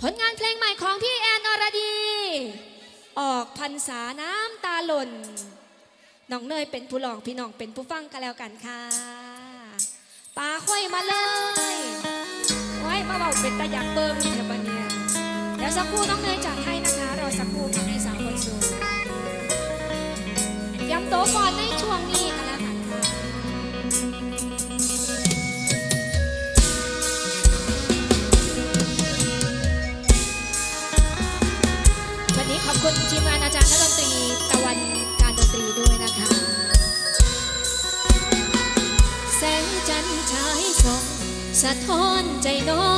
ผลงานเพลงใหม่ของพี่แอนอรดี ออกพรรษาน้ำตาหล่น น้องเนยเป็นผู้ลองพี่น้องเป็นผู้ฟังกันแล้วกันค่ะปาค่อยมาเลยไว้มาเบาเป็นตะยักเบิ่มเทปเนี่ยเดี๋ยวสักครู่น้องเนยจัดให้นะคะรอสักครู่ค่ะให้สาวคนสวยยำโตก่อนในช่วงนี้ค่ะ ท้อนใจน้อง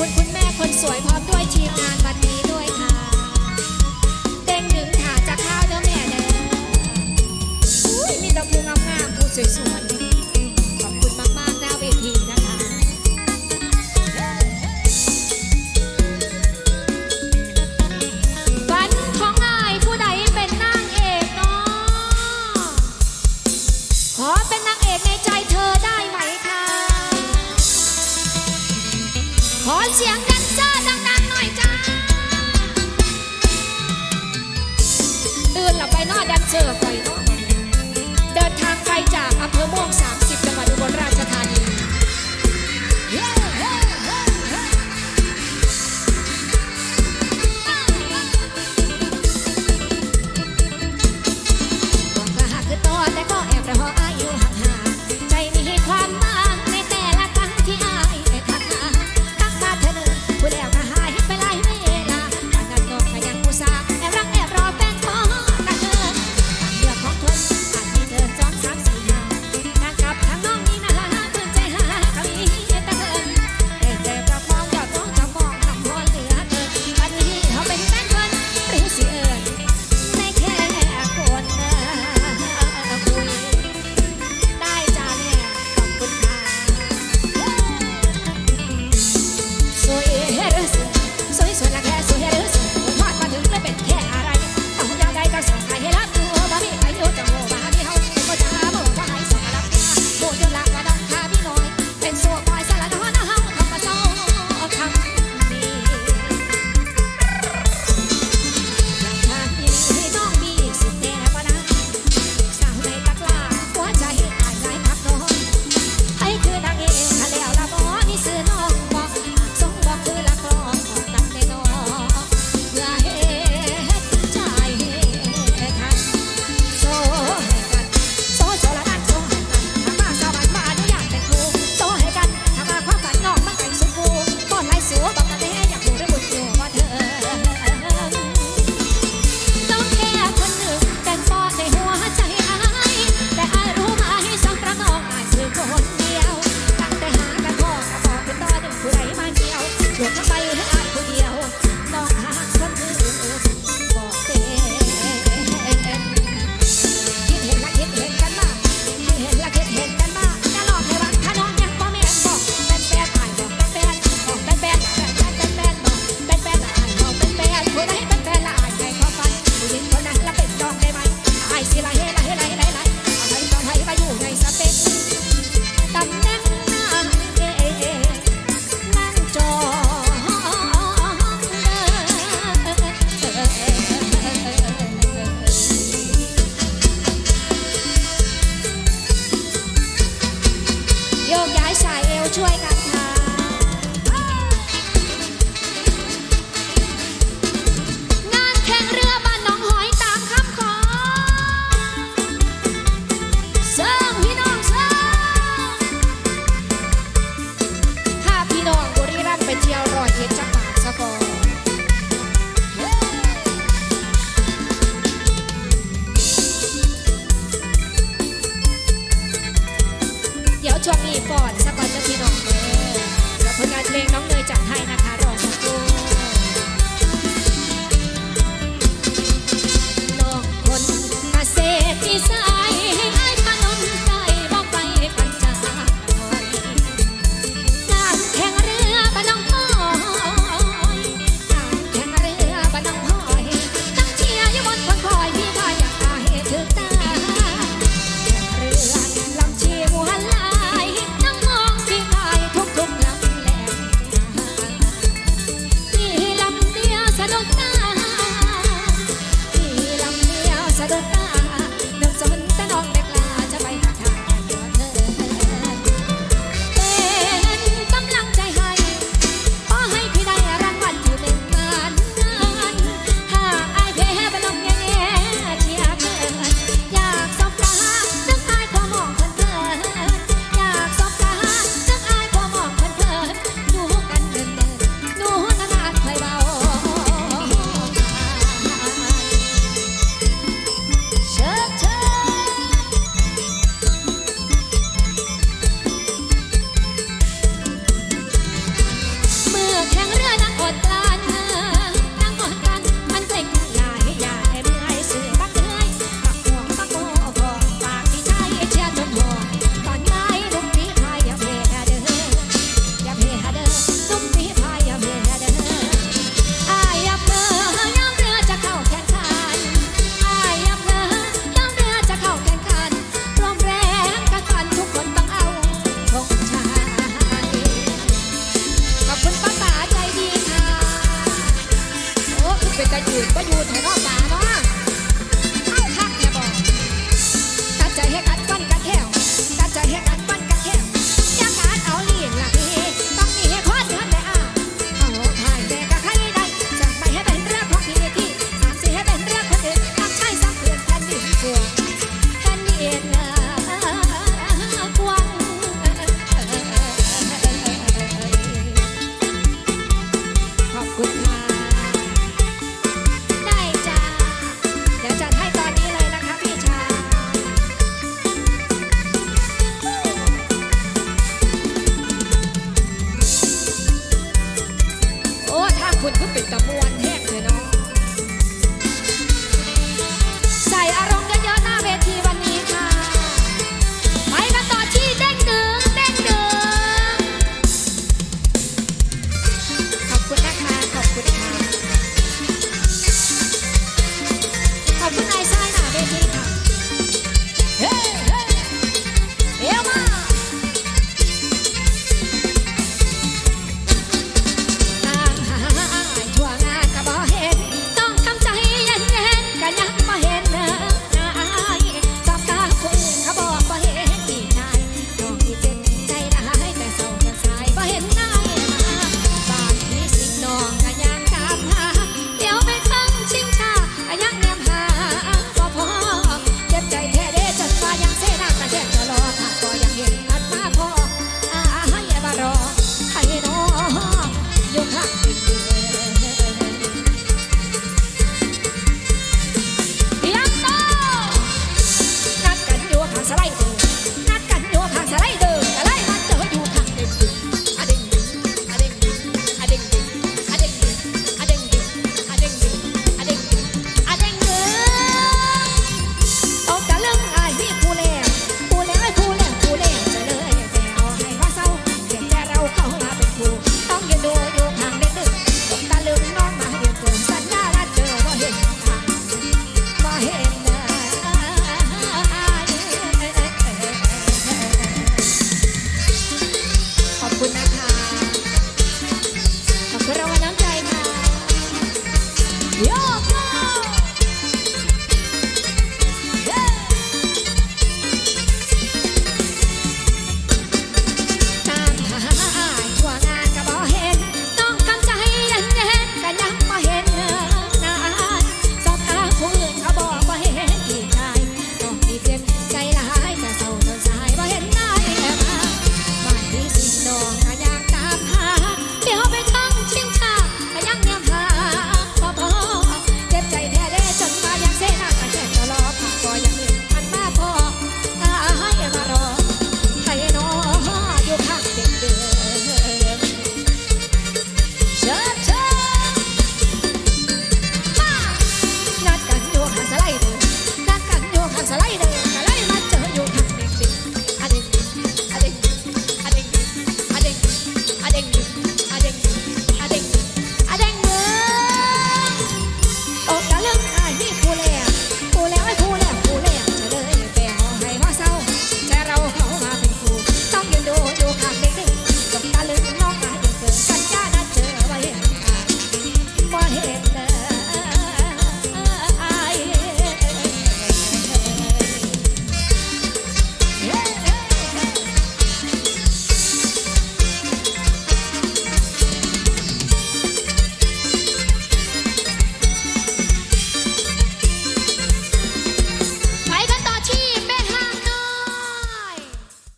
คุณคุณแม่คนสวยพร้อมด้วยทีมงานวันนี้ด้วยค่ะเต้งหนึ่งถาดจะข้าวเด้อแม่เด้อมีแต่ผู้งามๆผู้สวย